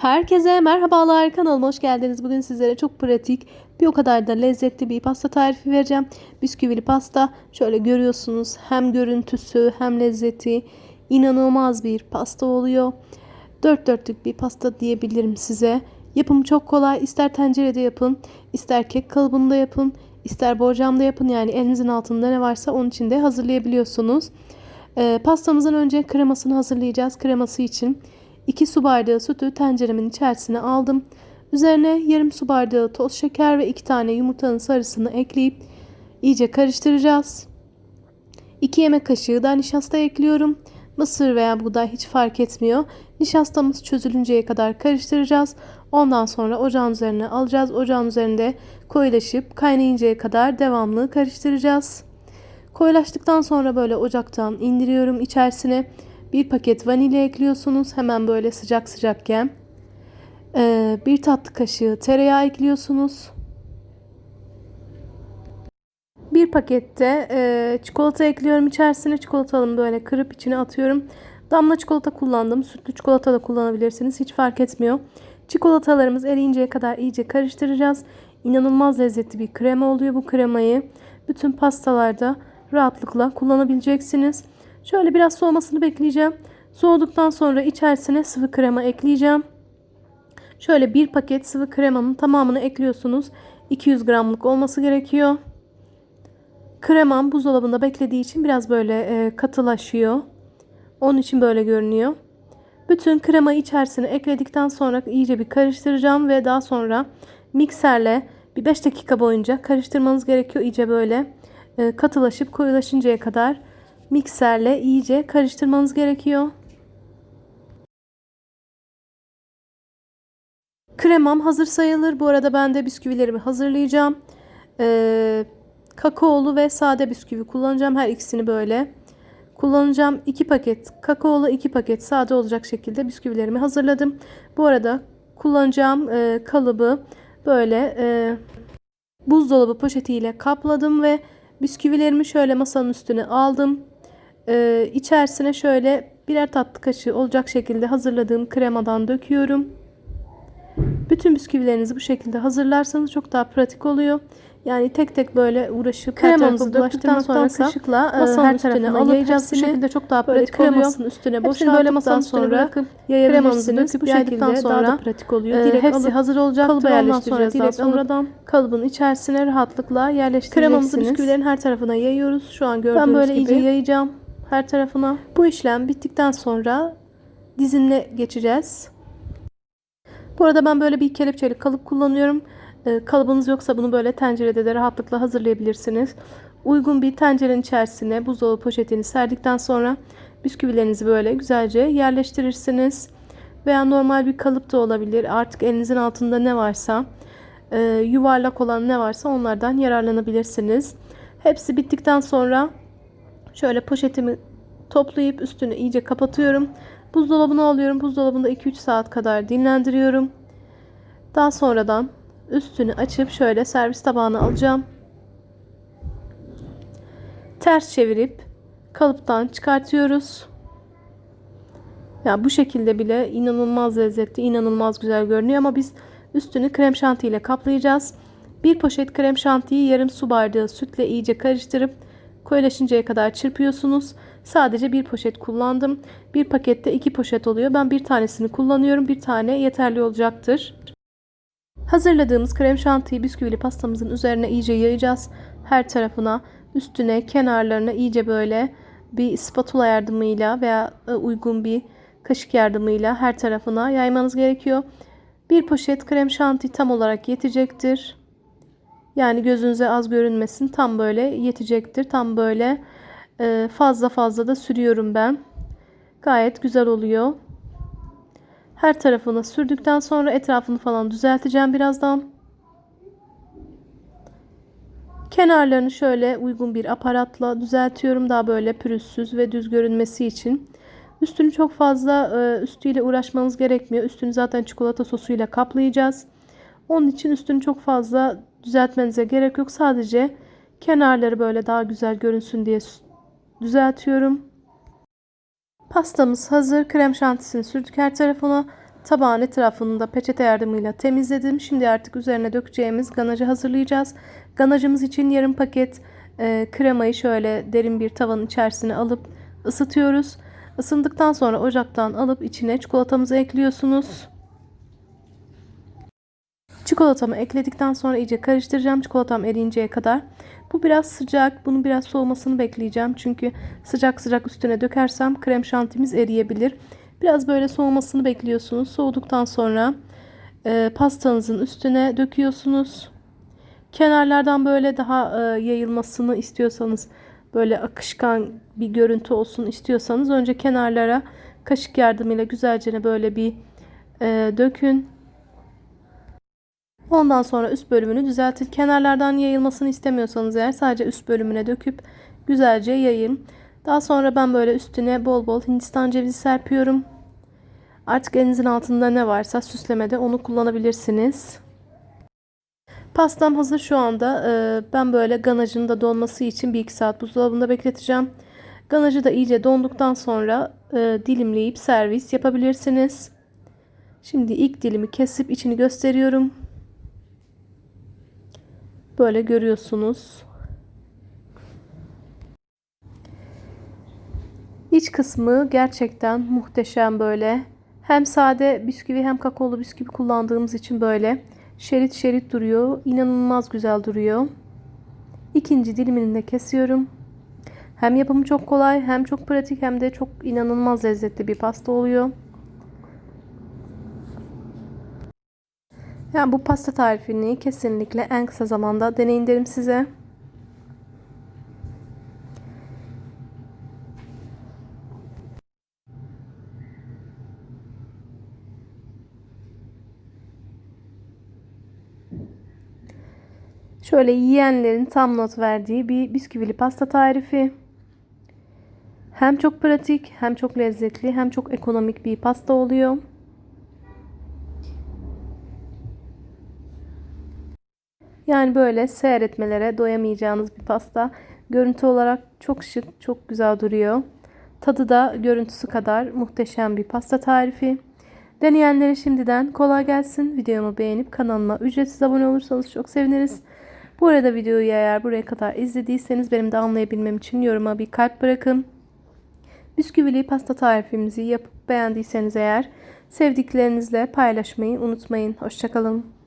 Herkese merhabalar kanalıma hoş geldiniz. Bugün sizlere çok pratik bir o kadar da lezzetli bir pasta tarifi vereceğim. Bisküvili pasta şöyle görüyorsunuz hem görüntüsü hem lezzeti inanılmaz bir pasta oluyor. Dört dörtlük bir pasta diyebilirim size. Yapımı çok kolay. İster tencerede yapın, ister kek kalıbında yapın, ister borcamda yapın. Yani elinizin altında ne varsa onun için de hazırlayabiliyorsunuz. Ee, pastamızın önce kremasını hazırlayacağız. Kreması için 2 su bardağı sütü tenceremin içerisine aldım. Üzerine yarım su bardağı toz şeker ve 2 tane yumurtanın sarısını ekleyip iyice karıştıracağız. 2 yemek kaşığı da nişasta ekliyorum. Mısır veya buğday hiç fark etmiyor. Nişastamız çözülünceye kadar karıştıracağız. Ondan sonra ocağın üzerine alacağız. Ocağın üzerinde koyulaşıp kaynayıncaya kadar devamlı karıştıracağız. Koyulaştıktan sonra böyle ocaktan indiriyorum içerisine. Bir paket vanilya ekliyorsunuz hemen böyle sıcak sıcakken. Ee, bir tatlı kaşığı tereyağı ekliyorsunuz. Bir pakette e, çikolata ekliyorum içerisine. Çikolatalımı böyle kırıp içine atıyorum. Damla çikolata kullandım. Sütlü çikolata da kullanabilirsiniz. Hiç fark etmiyor. Çikolatalarımız eriyinceye kadar iyice karıştıracağız. İnanılmaz lezzetli bir krema oluyor bu kremayı. Bütün pastalarda rahatlıkla kullanabileceksiniz. Şöyle biraz soğumasını bekleyeceğim. Soğuduktan sonra içerisine sıvı krema ekleyeceğim. Şöyle bir paket sıvı kremanın tamamını ekliyorsunuz. 200 gramlık olması gerekiyor. Kremam buzdolabında beklediği için biraz böyle e, katılaşıyor. Onun için böyle görünüyor. Bütün kremayı içerisine ekledikten sonra iyice bir karıştıracağım ve daha sonra mikserle bir 5 dakika boyunca karıştırmanız gerekiyor. İyice böyle e, katılaşıp koyulaşıncaya kadar mikserle iyice karıştırmanız gerekiyor. Kremam hazır sayılır. Bu arada ben de bisküvilerimi hazırlayacağım. Ee, kakaolu ve sade bisküvi kullanacağım. Her ikisini böyle kullanacağım. 2 paket kakaolu 2 paket sade olacak şekilde bisküvilerimi hazırladım. Bu arada kullanacağım e, kalıbı böyle e, buzdolabı poşetiyle kapladım ve bisküvilerimi şöyle masanın üstüne aldım. Ee, içerisine şöyle birer tatlı kaşığı olacak şekilde hazırladığım kremadan döküyorum. Bütün bisküvilerinizi bu şekilde hazırlarsanız çok daha pratik oluyor. Yani tek tek böyle uğraşıp Kremamızı döktükten sonra kaşıkla masanın her üstüne alıp yayacağız. Bu şekilde çok daha pratik oluyor. kremasının üstüne boşalttıktan böyle masanın sonra bırakıp kremamızı döküp Bu şekilde sonra daha da pratik oluyor. e, direkt hepsi alıp hazır olacaktır. kalıba yerleştireceğiz. sonra Direkt daha sonradan kalıbın içerisine rahatlıkla yerleştireceksiniz. Kremamızı bisküvilerin her tarafına yayıyoruz. Şu an gördüğünüz Ben böyle gibi. iyice yayacağım her tarafına. Bu işlem bittikten sonra dizinle geçeceğiz. Bu arada ben böyle bir kelepçeli kalıp kullanıyorum. Ee, kalıbınız yoksa bunu böyle tencerede de rahatlıkla hazırlayabilirsiniz. Uygun bir tencerenin içerisine buzdolabı poşetini serdikten sonra bisküvilerinizi böyle güzelce yerleştirirsiniz. Veya normal bir kalıp da olabilir. Artık elinizin altında ne varsa, e, yuvarlak olan ne varsa onlardan yararlanabilirsiniz. Hepsi bittikten sonra şöyle poşetimi toplayıp üstünü iyice kapatıyorum. Buzdolabına alıyorum. Buzdolabında 2-3 saat kadar dinlendiriyorum. Daha sonradan üstünü açıp şöyle servis tabağına alacağım. Ters çevirip kalıptan çıkartıyoruz. Ya bu şekilde bile inanılmaz lezzetli, inanılmaz güzel görünüyor ama biz üstünü krem şanti ile kaplayacağız. Bir poşet krem şantiyi yarım su bardağı sütle iyice karıştırıp koyulaşıncaya kadar çırpıyorsunuz. Sadece bir poşet kullandım. Bir pakette iki poşet oluyor. Ben bir tanesini kullanıyorum. Bir tane yeterli olacaktır. Hazırladığımız krem şantiyi bisküvili pastamızın üzerine iyice yayacağız. Her tarafına, üstüne, kenarlarına iyice böyle bir spatula yardımıyla veya e, uygun bir kaşık yardımıyla her tarafına yaymanız gerekiyor. Bir poşet krem şanti tam olarak yetecektir. Yani gözünüze az görünmesin. Tam böyle yetecektir. Tam böyle e, fazla fazla da sürüyorum ben. Gayet güzel oluyor. Her tarafını sürdükten sonra etrafını falan düzelteceğim birazdan. Kenarlarını şöyle uygun bir aparatla düzeltiyorum. Daha böyle pürüzsüz ve düz görünmesi için. Üstünü çok fazla e, üstüyle uğraşmanız gerekmiyor. Üstünü zaten çikolata sosuyla kaplayacağız. Onun için üstünü çok fazla düzeltmenize gerek yok. Sadece kenarları böyle daha güzel görünsün diye düzeltiyorum. Pastamız hazır. Krem şantisini sürdük her tarafına. Tabağın etrafını da peçete yardımıyla temizledim. Şimdi artık üzerine dökeceğimiz ganajı hazırlayacağız. Ganajımız için yarım paket e, kremayı şöyle derin bir tavanın içerisine alıp ısıtıyoruz. Isındıktan sonra ocaktan alıp içine çikolatamızı ekliyorsunuz. Çikolatamı ekledikten sonra iyice karıştıracağım çikolatam eriyinceye kadar. Bu biraz sıcak. Bunun biraz soğumasını bekleyeceğim. Çünkü sıcak sıcak üstüne dökersem krem şantimiz eriyebilir. Biraz böyle soğumasını bekliyorsunuz. Soğuduktan sonra e, pastanızın üstüne döküyorsunuz. Kenarlardan böyle daha e, yayılmasını istiyorsanız böyle akışkan bir görüntü olsun istiyorsanız önce kenarlara kaşık yardımıyla güzelce böyle bir e, dökün. Ondan sonra üst bölümünü düzeltin. Kenarlardan yayılmasını istemiyorsanız eğer sadece üst bölümüne döküp güzelce yayın. Daha sonra ben böyle üstüne bol bol hindistan cevizi serpiyorum. Artık elinizin altında ne varsa süslemede onu kullanabilirsiniz. Pastam hazır şu anda. Ee, Ben böyle ganajın da donması için 1-2 saat buzdolabında bekleteceğim. Ganajı da iyice donduktan sonra e, dilimleyip servis yapabilirsiniz. Şimdi ilk dilimi kesip içini gösteriyorum. Böyle görüyorsunuz. İç kısmı gerçekten muhteşem böyle. Hem sade bisküvi hem kakaolu bisküvi kullandığımız için böyle şerit şerit duruyor. İnanılmaz güzel duruyor. İkinci dilimini de kesiyorum. Hem yapımı çok kolay hem çok pratik hem de çok inanılmaz lezzetli bir pasta oluyor. Yani bu pasta tarifini kesinlikle en kısa zamanda deneyin derim size. Şöyle yiyenlerin tam not verdiği bir bisküvili pasta tarifi. Hem çok pratik, hem çok lezzetli, hem çok ekonomik bir pasta oluyor. Yani böyle seyretmelere doyamayacağınız bir pasta. Görüntü olarak çok şık, çok güzel duruyor. Tadı da görüntüsü kadar muhteşem bir pasta tarifi. Deneyenlere şimdiden kolay gelsin. Videomu beğenip kanalıma ücretsiz abone olursanız çok seviniriz. Bu arada videoyu eğer buraya kadar izlediyseniz benim de anlayabilmem için yoruma bir kalp bırakın. Bisküvili pasta tarifimizi yapıp beğendiyseniz eğer sevdiklerinizle paylaşmayı unutmayın. Hoşçakalın.